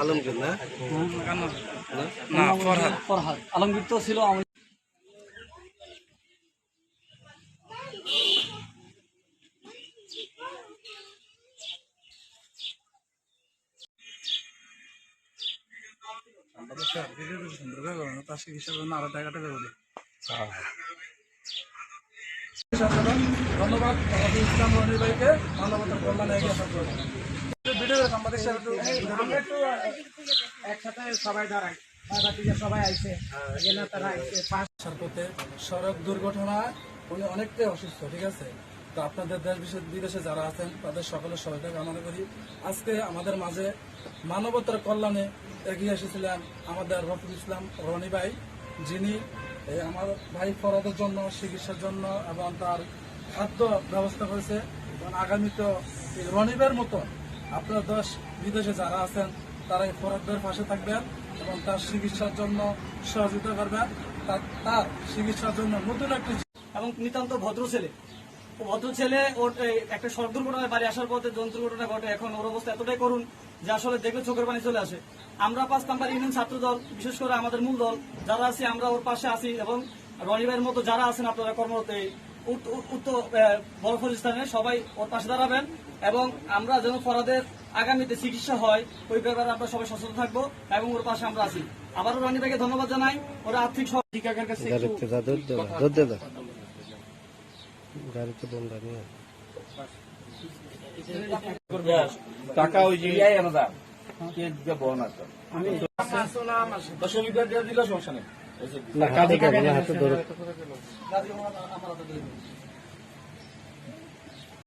আলমগীর না? আলমগীর তো ছিল আমাদের। সব সুন্দর করে তার হিসাবে না আরও টাকাটা দেবো সড়ক দুর্ঘটনায় উনি অনেকটাই অসুস্থ ঠিক আছে তো আপনাদের দেশ বিদেশে যারা আছেন। তাদের সকলের সহায়তা কামনা করি আজকে আমাদের মাঝে মানবতার কল্যাণে এগিয়ে এসেছিলেন আমাদের রফিক ইসলাম রনি ভাই যিনি আমার ভাই ফরাদের জন্য, চিকিৎসার জন্য এবং তার খাদ্য ব্যবস্থা করেছে। এবং আগামীতে রনিবের মতো আপনার দেশ, বিদেশে যারা আছেন তারা এই ফরাদের পাশে থাকবেন এবং তার চিকিৎসার জন্য সহযোগিতা করবেন। তার চিকিৎসার জন্য নতুন একটি এবং নিতান্ত ভদ্র ছেলে। ভদ্র ছেলে ওর একটা সড়ক দুর্ঘটনায় বাড়ি আসার পথে যন্ত্র দুর্ঘটনা ঘটে। এখন ওর অবস্থা এতটাই করুন যে আসলে দেখলে চোখের পানি চলে আসে। আমরা পাঁচ নাম্বার ইউনিয়ন ছাত্র দল, বিশেষ করে আমাদের মূল দল, যারা আছি আমরা ওর পাশে আছি এবং রনিবের মতো যারা আছেন আপনারা কর্মরত উত্তর বড় সবাই ওর পাশে দাঁড়াবেন এবং আমরা যেন ফরাদের আগামীতে চিকিৎসা হয়, ওই ব্যাপারে আমরা সবাই সচেতন থাকব এবং ওর পাশে আমরা আছি। আবারও রনি ভাইকে ধন্যবাদ জানাই। ওরা আর্থিক সহ ঠিকাকার কাছে গাড়িতে বন্ধ নিয়ে টাকা ওই যে দিলে সমস্যা নেই।